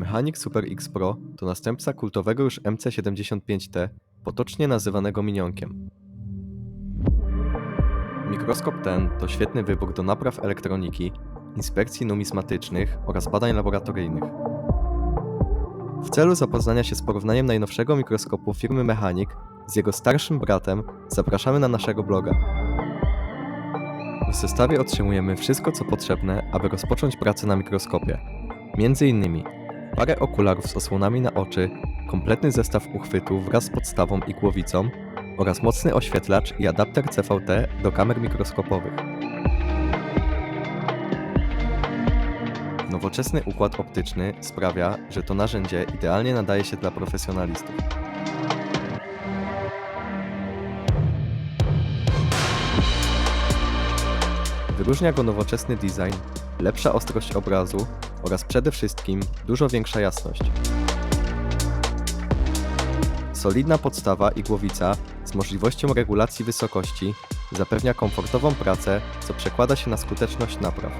Mechanik Super X Pro to następca kultowego już MC75T, potocznie nazywanego minionkiem. Mikroskop ten to świetny wybór do napraw elektroniki, inspekcji numizmatycznych oraz badań laboratoryjnych. W celu zapoznania się z porównaniem najnowszego mikroskopu firmy Mechanik z jego starszym bratem zapraszamy na naszego bloga. W zestawie otrzymujemy wszystko co potrzebne, aby rozpocząć pracę na mikroskopie. Między innymi parę okularów z osłonami na oczy, kompletny zestaw uchwytów wraz z podstawą i głowicą oraz mocny oświetlacz i adapter CVT do kamer mikroskopowych. Nowoczesny układ optyczny sprawia, że to narzędzie idealnie nadaje się dla profesjonalistów. Wyróżnia go nowoczesny design, lepsza ostrość obrazu oraz przede wszystkim dużo większa jasność. Solidna podstawa i głowica z możliwością regulacji wysokości zapewnia komfortową pracę, co przekłada się na skuteczność napraw.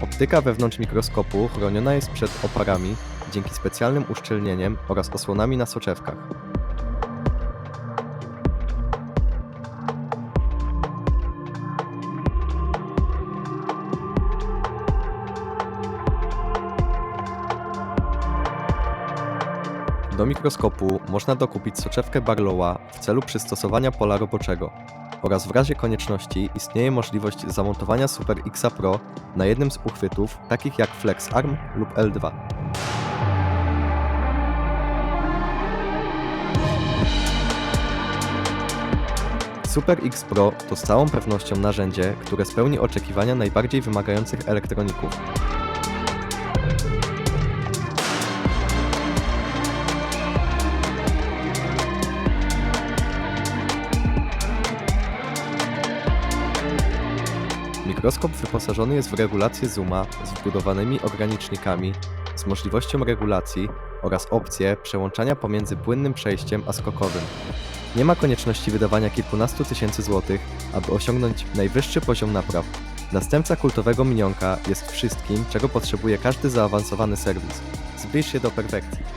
Optyka wewnątrz mikroskopu chroniona jest przed oparami dzięki specjalnym uszczelnieniem oraz osłonami na soczewkach. Do mikroskopu można dokupić soczewkę Barlowa w celu przystosowania pola roboczego oraz w razie konieczności istnieje możliwość zamontowania Super X Pro na jednym z uchwytów, takich jak Flex Arm lub L2. Super X Pro to z całą pewnością narzędzie, które spełni oczekiwania najbardziej wymagających elektroników. Mikroskop wyposażony jest w regulację zooma z wbudowanymi ogranicznikami, z możliwością regulacji oraz opcję przełączania pomiędzy płynnym przejściem a skokowym. Nie ma konieczności wydawania kilkunastu tysięcy złotych, aby osiągnąć najwyższy poziom napraw. Następca kultowego minionka jest wszystkim, czego potrzebuje każdy zaawansowany serwis. Zbliż się do perfekcji.